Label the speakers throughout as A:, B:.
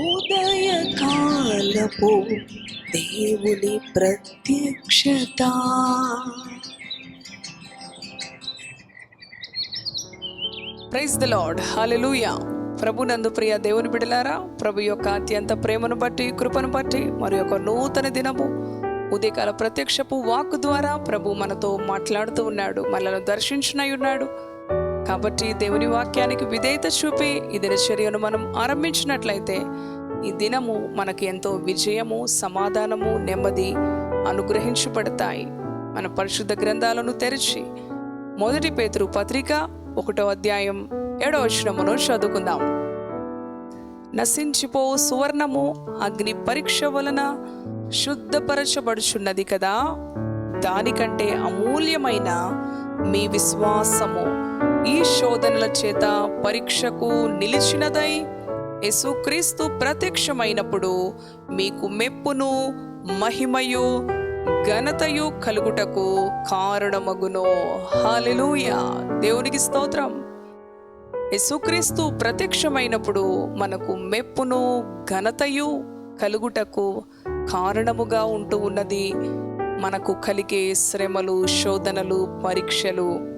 A: ఉదయకాలపు దేవుని ప్రత్యక్షత.
B: ప్రైజ్ ద లార్డ్ హాలెలూయా ప్రభు నందు ప్రియ దేవుని బిడలారా ప్రభు యొక్క అత్యంత ప్రేమను బట్టి కృపను బట్టి మరి యొక్క నూతన దినము ఉదయకాల ప్రత్యక్షపు వాక్ ద్వారా ప్రభు మనతో మాట్లాడుతూ ఉన్నాడు మనలను దర్శించునై ఉన్నాడు. కాబట్టి దేవుని వాక్యానికి విధేయత చూపి ఈ దినచర్యను మనం ఆరంభించినట్లయితే ఈ దినము మనకు ఎంతో విజయము సమాధానము నెమ్మది అనుగ్రహించబడతాయి. మన పరిశుద్ధ గ్రంథాలను తెరిచి మొదటి పేతురు పత్రిక ఒకటో అధ్యాయం ఏడో వచనమును చదువుకుందాం. నశించిపో సువర్ణము అగ్ని పరీక్ష వలన శుద్ధపరచబడుచున్నది కదా? దానికంటే అమూల్యమైన మీ విశ్వాసము. ఈ శోధనల చేత పరీక్షకు నిలిచినదై యేసుక్రీస్తు ప్రత్యక్షమైనప్పుడు మీకు మెప్పును మహిమయు ఘనతయు కలుగుటకు కారణమగును. హాలెలూయా దేవునికి స్తోత్రం. యేసుక్రీస్తు ప్రత్యక్షమైనప్పుడు మనకు మెప్పును ఘనతయు కలుగుటకు కారణముగా ఉంటూ ఉన్నది. మనకు కలిగే శ్రమలు శోధనలు పరీక్షలు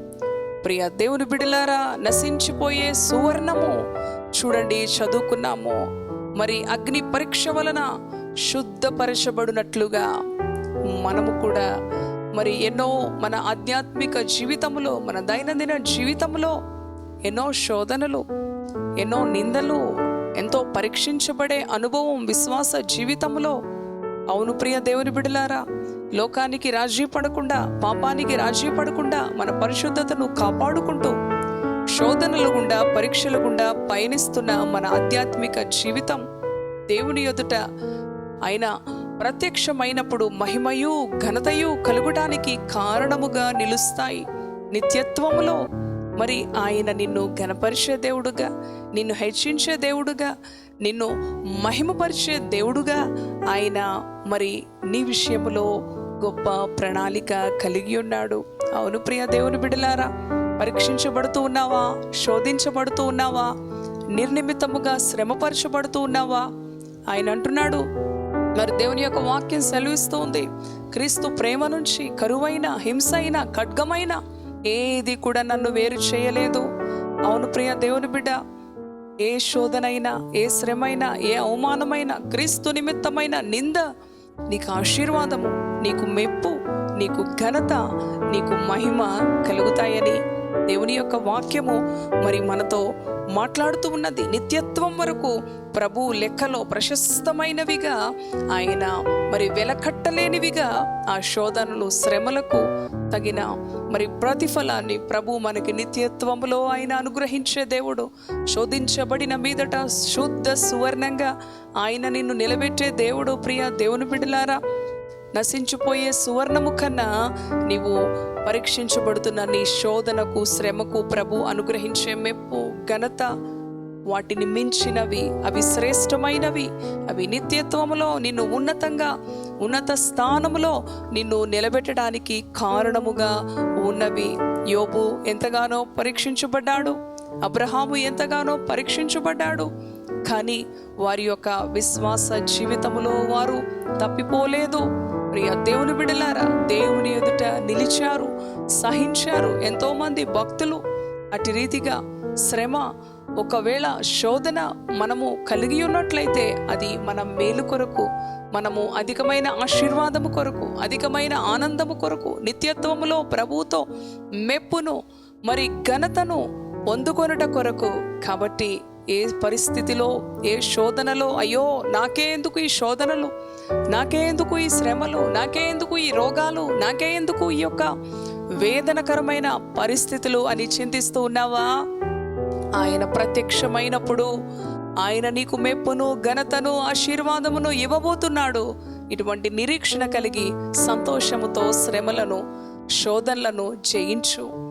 B: ప్రియ దేవుని బిడలారా నశించిపోయే సువర్ణము చూడండి చదువుకున్నాము. మరి అగ్ని పరీక్ష వలన శుద్ధపరచబడినట్లుగా మనము కూడా మరి ఎన్నో మన ఆధ్యాత్మిక జీవితంలో మన దైనందిన జీవితంలో ఎన్నో శోధనలు ఎన్నో నిందలు ఎంతో పరీక్షించబడే అనుభవం విశ్వాస జీవితంలో అవును ప్రియ దేవుని బిడలారా లోకానికి రాజీ పడకుండా పాపానికి రాజీ పడకుండా మన పరిశుద్ధతను కాపాడుకుంటూ శోధనల గుండా పరీక్షల గుండా పయనిస్తున్న మన ఆధ్యాత్మిక జీవితం దేవుని ఎదుట ఆయన ప్రత్యక్షమైనప్పుడు మహిమయు ఘనతయు కలుగటానికి కారణముగా నిలుస్తాయి. నిత్యత్వములో మరి ఆయన నిన్ను ఘనపరిచే దేవుడుగా నిన్ను హెచ్చించే దేవుడుగా నిన్ను మహిమపరిచే దేవుడుగా ఆయన మరి నీ విషయములో గొప్ప ప్రణాళిక కలిగి ఉన్నాడు. అవును ప్రియ దేవుని బిడలారా పరీక్షించబడుతూ ఉన్నావా? శోధించబడుతూ ఉన్నావా? నిర్నిమిత్తముగా శ్రమపరచబడుతూ ఉన్నావా? ఆయన అంటున్నాడు మరి దేవుని యొక్క వాక్యం సెలవిస్తూ ఉంది. క్రీస్తు ప్రేమ నుంచి కరువైన హింస అయినా ఖడ్గమైన ఏది కూడా నన్ను వేరు చేయలేదు. అవును ప్రియ దేవుని బిడ్డ ఏ శోధనైనా ఏ శ్రమైనా ఏ అవమానమైన క్రీస్తు నిమిత్తమైన నింద నీకు ఆశీర్వాదము నీకు మెప్పు నీకు ఘనత నీకు మహిమ కలుగుతాయని దేవుని యొక్క వాక్యము మరి మనతో మాట్లాడుతూ ఉన్నది నిత్యత్వం వరకు ప్రభు లెక్కలో ప్రశస్తమైనవిగా ఆయన మరి వెలకట్టలేనివిగా ఆ శోధనలు శ్రమలకు తగిన మరి ప్రతిఫలాన్ని ప్రభు మనకి నిత్యత్వములో ఆయన అనుగ్రహించే దేవుడు. శోధించబడిన మీదట శుద్ధ సువర్ణంగా ఆయన నిన్ను నిలబెట్టే దేవుడు ప్రియ దేవుని బిడ్డలారా నశించిపోయే సువర్ణము కన్నా నీవు పరీక్షించబడుతున్న నీ శోధనకు శ్రమకు ప్రభు అనుగ్రహించే మెప్పు ఘనత వాటిని మించినవి అవి శ్రేష్టమైనవి. అవి నిత్యత్వములో నిన్ను ఉన్నతంగా ఉన్నత స్థానములో నిన్ను నిలబెట్టడానికి కారణముగా ఉన్నవి. యోబు ఎంతగానో పరీక్షించబడ్డాడు. అబ్రహాము ఎంతగానో పరీక్షించబడ్డాడు. కానీ వారి యొక్క విశ్వాస జీవితములో వారు తప్పిపోలేదు. ప్రియ దేవుని బిడలారా దేవుని ఎదుట నిలిచారు సహించారు ఎంతోమంది భక్తులు. అటు రీతిగా శ్రమ ఒకవేళ శోధన మనము కలిగి ఉన్నట్లయితే అది మన మేలు కొరకు మనము అధికమైన ఆశీర్వాదము కొరకు అధికమైన ఆనందము కొరకు నిత్యత్వములో ప్రభువుతో మెప్పును మరి ఘనతను పొందుకొనుట కొరకు. కాబట్టి ఏ పరిస్థితిలో ఏ శోధనలో అయ్యో నాకే ఎందుకు ఈ శోధనలు నాకే ఎందుకు ఈ శ్రమలు నాకే ఎందుకు ఈ రోగాలు నాకే ఎందుకు ఈ యొక్క వేదనకరమైన పరిస్థితులు అని చింతిస్తూ ఉన్నావా? ఆయన ప్రత్యక్షమైనప్పుడు ఆయన నీకు మెప్పును ఘనతను ఆశీర్వాదమును ఇవ్వబోతున్నాడు. ఇటువంటి నిరీక్షణ కలిగి సంతోషముతో శ్రమలను శోధనలను జయించు.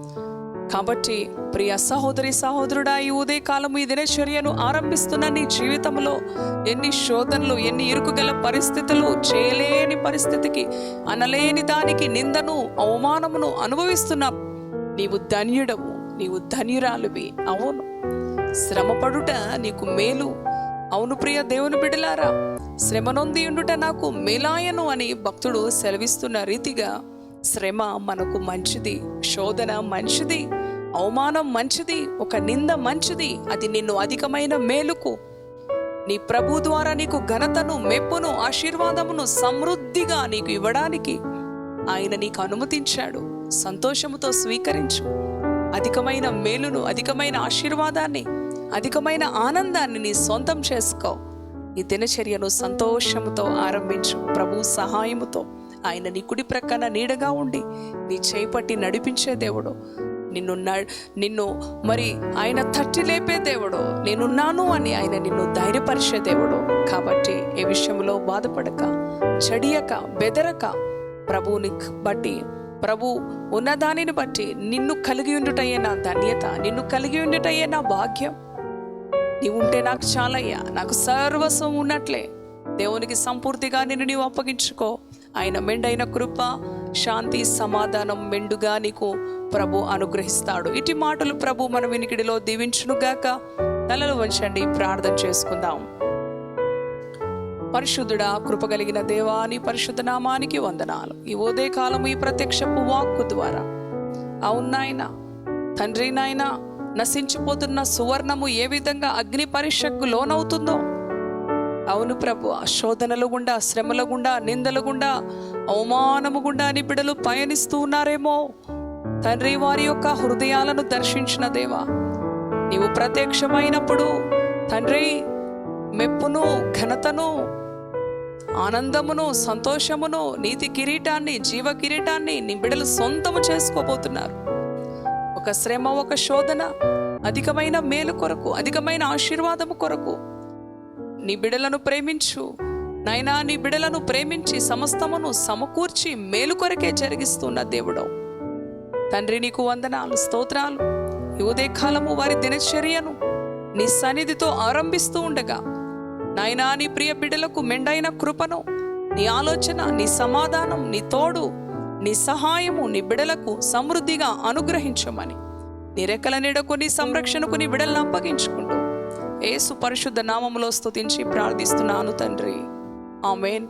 B: కాబట్టి ప్రియ సహోదరి సహోదరుడా ఈ ఉదయకాలము ఈ దినచర్యను ఆరంభిస్తున్న నీ జీవితంలో ఎన్ని శోధనలు ఎన్ని ఇరుకుగల పరిస్థితులు చేయలేని పరిస్థితికి అనలేని దానికి నిందను అవమానమును అనుభవిస్తున్న నీవు ధన్యుడవు నీవు ధన్యురాలువి. అవును. శ్రమపడుట నీకు మేలు. అవును ప్రియ దేవుని బిడలారా శ్రమ నొంది ఉండుట నాకు మేలాయను అని భక్తుడు సెలవిస్తున్న రీతిగా శ్రమ మనకు మంచిది శోధన మంచిది అవమానం మంచిది ఒక నింద మంచిది అది నిన్ను అధికమైన మేలుకు. నీ ప్రభు ద్వారా నీకు ఘనతను మెప్పును ఆశీర్వాదమును సమృద్ధిగా నీకు ఇవ్వడానికి ఆయన నీకు అనుమతించాడు. సంతోషముతో స్వీకరించు. అధికమైన మేలును అధికమైన ఆశీర్వాదాన్ని అధికమైన ఆనందాన్ని నీ సొంతం చేసుకో. ఈ దినచర్యను సంతోషముతో ఆరంభించు ప్రభు సహాయముతో. ఆయన నీ కుడి ప్రక్కన నీడగా ఉండి నీ చేపట్టి నడిపించే దేవుడు. నిన్ను న- నిన్ను మరి ఆయన తట్టి లేపే దేవుడు. నేనున్నాను అని ఆయన నిన్ను ధైర్యపరిచే దేవుడు. కాబట్టి ఏ విషయంలో బాధపడక చడియక బెదరక ప్రభువుని బట్టి ప్రభు ఉన్నదానిని బట్టి నిన్ను కలిగి ఉండుటయే నా ధన్యత నిన్ను కలిగి ఉండుటయే నా భాగ్యం. నీవుంటే నాకు చాలయ్యా నాకు సర్వస్వం ఉన్నట్లే. దేవునికి సంపూర్తిగా నిన్ను నీవు అప్పగించుకో. ఆయన మెండైన కృప శాంతి సమాధానం మెండుగా నీకు ప్రభు అనుగ్రహిస్తాడు. ఇటు మాటలు ప్రభు మన వినికిడిలో దీవించునుగాక. తలలు వంచండి ప్రార్థన చేసుకుందాం. పరిశుద్ధుడా కృపగలిగిన దేవాని పరిశుద్ధ నామానికి వందనాలు. ఈ ఉదయ కాలము ఈ ప్రత్యక్షపు వాక్కు ద్వారా. అవునాయనా తండ్రి నాయన నశించిపోతున్న సువర్ణము ఏ విధంగా అగ్ని పరీక్షకు లోనవుతుందో? అవును ప్రభు ఆ శోధనలు గుండా శ్రమల గుండా నిందల గుండా అవమానము గుండా అని బిడలు పయనిస్తూ ఉన్నారేమో? తండ్రి వారి యొక్క హృదయాలను దర్శించిన దేవా నీవు ప్రత్యక్షమైనప్పుడు తండ్రి మెప్పును ఘనతను ఆనందమును సంతోషమును నీతి కిరీటాన్ని జీవ కిరీటాన్ని నీ బిడలు సొంతము చేసుకోబోతున్నారు. ఒక శ్రమ ఒక శోధన అధికమైన మేలు కొరకు అధికమైన ఆశీర్వాదము కొరకు నీ బిడలను ప్రేమించు. నైనా నీ బిడలను ప్రేమించి సమస్తమును సమకూర్చి మేలు కొరకే జరిగిస్తున్న దేవుడు తండ్రి నీకు వందనాలు స్తోత్రాలు. ఈ ఉదయకాలము వారి దినచర్యను నీ సన్నిధితో ఆరంభిస్తూ ఉండగా నాయనా నీ ప్రియ బిడ్డలకు మెండైన కృపను నీ ఆలోచన నీ సమాధానం నీ తోడు నీ సహాయము నీ బిడలకు సమృద్ధిగా అనుగ్రహించమని. నీ రెక్కల నీడకు నీ సంరక్షణకు నీ బిడలను అప్పగించుకుంటూ ఏసు పరిశుద్ధ నామములో స్తుతించి ప్రార్థిస్తున్నాను తండ్రి. Amen.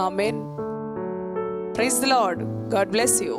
B: Amen. Praise Lord. God bless you.